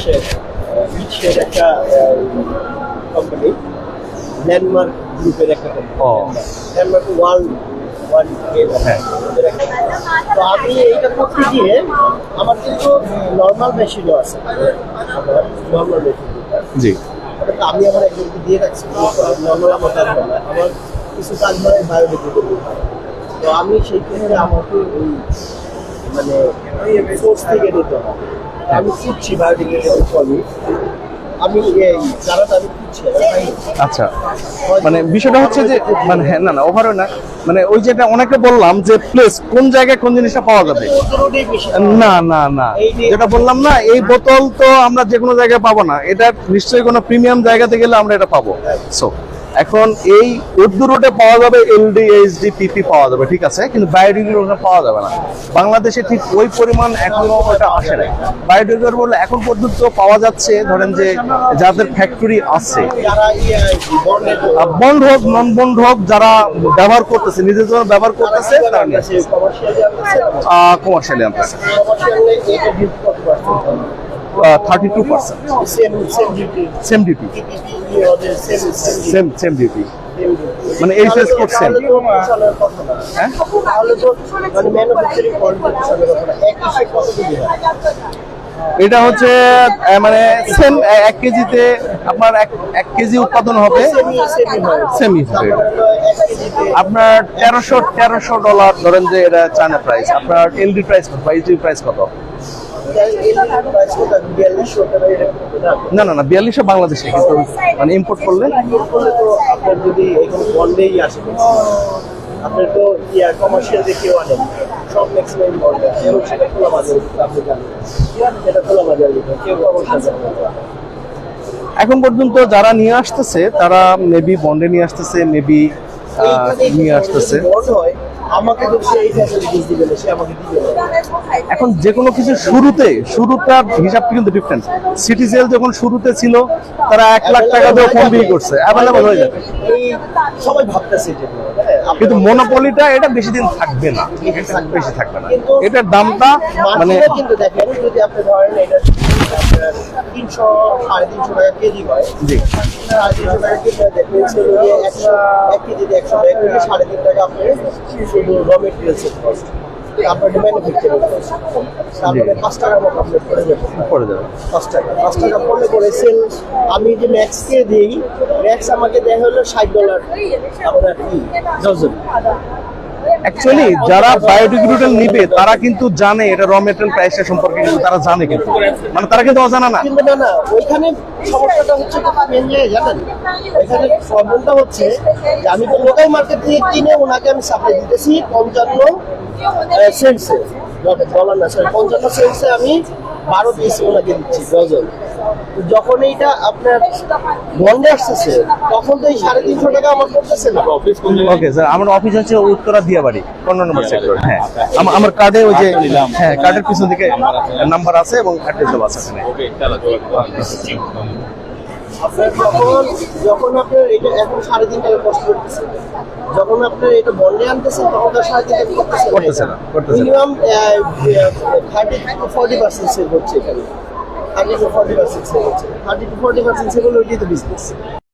বিশ্বের বিশ্বের একটা কোম্পানি ল্যান্ডমার্ক গ্রুপের একটা কোম্পানি। Landmark world world. তো আমি এইটা করতে গিয়ে আমার কিন্তু নর্মাল মেশিনও আছে। Normal machine ji. তো আমি আমার একজনকে দিয়ে রাখছি নর্মাল আমার কাজ। আমার কিছু কাজ হয় বায়োডিগ্রেডেবল তো আমি সেই ক্ষেত্রে আমাকে ওই মানে সোর্স থেকে নিতে হবে আমি খুঁজছি বায়োডিগ্রেডেবল সলিড আমি খুঁজছি আচ্ছা। মানে বিষয়টা হচ্ছে যে মানে হ্যাঁ না না ওভারও না। মানে ওই যেটা অনেকে বললাম যে প্লেস কোন জায়গায় কোন জিনিসটা পাওয়া যাবে? না না না। যেটা বললাম না এই বোতল তো আমরা যে কোনো জায়গায় পাবো না। এটা নিশ্চয়ই কোনো প্রিমিয়াম জায়গাতে গেলে আমরা এটা পাবো। সো এখন এই উর্দু রোডে পাওয়া যাবে এলডি এইচডি পিপি পাওয়া যাবে, ঠিক আছে? কিন্তু বায়োডিগ্রেডেবল পাওয়া যাবে না। বাংলাদেশে ঠিক ওই পরিমাণ এখনও ওটা আসে নাই। বায়োডিগ্রেডেবল এখন পর্যন্ত পাওয়া যাচ্ছে, ধরেন যে যাদের ফ্যাক্টরি আছে। বন্ড হোক নন বন্ড হোক, যারা ব্যবহার করতেছে, নিজের জন্য ব্যবহার করতেছে, তারা নিয়ে commercially আনতেছে। Thirty two percent same same duty same same same same same duty মানে এই। হ্যাঁ? মানে কত দিবি এটা হচ্ছে মানে সেম এক কেজিতে আপনার এক কেজি উৎপাদন হবে সেমি সেমি হয় সেমি হবে আপনার তেরোশো তেরোশো ডলার ধরেন যে এটা চায়না প্রাইস আপনার এলডি প্রাইস কত বা এইচডি প্রাইস কত না না না বিয়াল্লিশশো বাংলাদেশে কিন্তু মানে ইম্পোর্ট করলে। যদি বন্ডেই আসে আপনার তো কমার্শিয়াল দিয়ে কেউ সব এখন পর্যন্ত যারা নিয়ে আসতেছে, তারা মেবি বন্ডে নিয়ে আসতেছে মেবি নিয়ে আসতেছে। আমাকে এই ফ্যাসিলিটিস দিবে সে আমাকে দিবে এখন যে কোনো কিছু শুরুতে শুরুটার হিসাবটা কিন্তু ডিফারেন্ট সিটিজেল যখন শুরুতে ছিল তারা এক লাখ টাকা দিয়ে ফোন বিক্রি করছে। অ্যাভেলেবল হয়ে যাবে। সবাই ভাবতেছে হ্যাঁ, কিন্তু মনোপলিটা এটা বেশি দিন থাকবে না। বেশি থাকবে না। এটার দামটা মানে কিন্তু দেখেন যদি আপনি ধরেন এটা তিনশো সাড়ে তিনশো টাকা কেজি হয় জি সাড়ে তিনশো টাকা কেজি হয় দেখবেন সেগুলো একশো এক কেজিতে একশো টাকা কেজি সাড়ে তিন টাকা আপনি শুধু র মেটেরিয়ালসের কস্ট আপনার ম্যানুফ্যাকচারিং কস্ট তারপরে পাঁচ টাকার মতো আপনার পড়ে যাবে পড়ে যাবে পাঁচ টাকা পাঁচ টাকা পড়লে পরে সেল আমি যে ম্যাক্সকে দিই ম্যাক্স আমাকে দেয় হলো ষাট ডলার আপনার কি ডজন অ্যাকচুয়ালি যারা বায়োডিগ্রেডেবল নিবে, তারা কিন্তু জানে এটা র মেটেরিয়াল প্রাইসের সম্পর্কে, কিন্তু তারা জানে কিন্তু। মানে তারা কিন্তু অজানা না। কিন্তু না না, ওইখানে সমস্যাটা হচ্ছে মেন জানেন? ওইখানে প্রবলেমটা হচ্ছে যে আমি তো লোকাল মার্কেট থেকে কিনে ওনাকে আমি সাপ্লাই দিতেছি পঞ্চান্ন সেন্টসে ডলার না সরি পঞ্চান্ন সেন্টসে আমি বারো পিস ওনাকে দিচ্ছি ডজন তো যখন এইটা আপনার বন্ধ আসতেছে তখন তো এই সাড়ে তিনশো টাকা আমার পড়তেছে না। ওকে স্যার আমার অফিস হচ্ছে উত্তরা দিয়াবাড়ি পনেরো নম্বর সেক্টর হ্যাঁ আমার- আমার কার্ডে ওই যে হ্যাঁ কার্ডের পিছন দিকে নাম্বার আছে। এবং অ্যাড্রেস দেওয়া আছে এখানে। আপনার যখন যখন আপনার এটা এখন সাড়ে তিন টাকা কষ্ট করতেছে যখন আপনার এটা বন্ডে আনতেছেন তখন তার সাড়ে তিন টাকা করতেছে করতেছে না, করতেছে minimum thirty forty percent sale হচ্ছে এখানে। Thirty to forty percent sale হচ্ছে thirty to forty percent sale হলে এটাই তো বিজনেস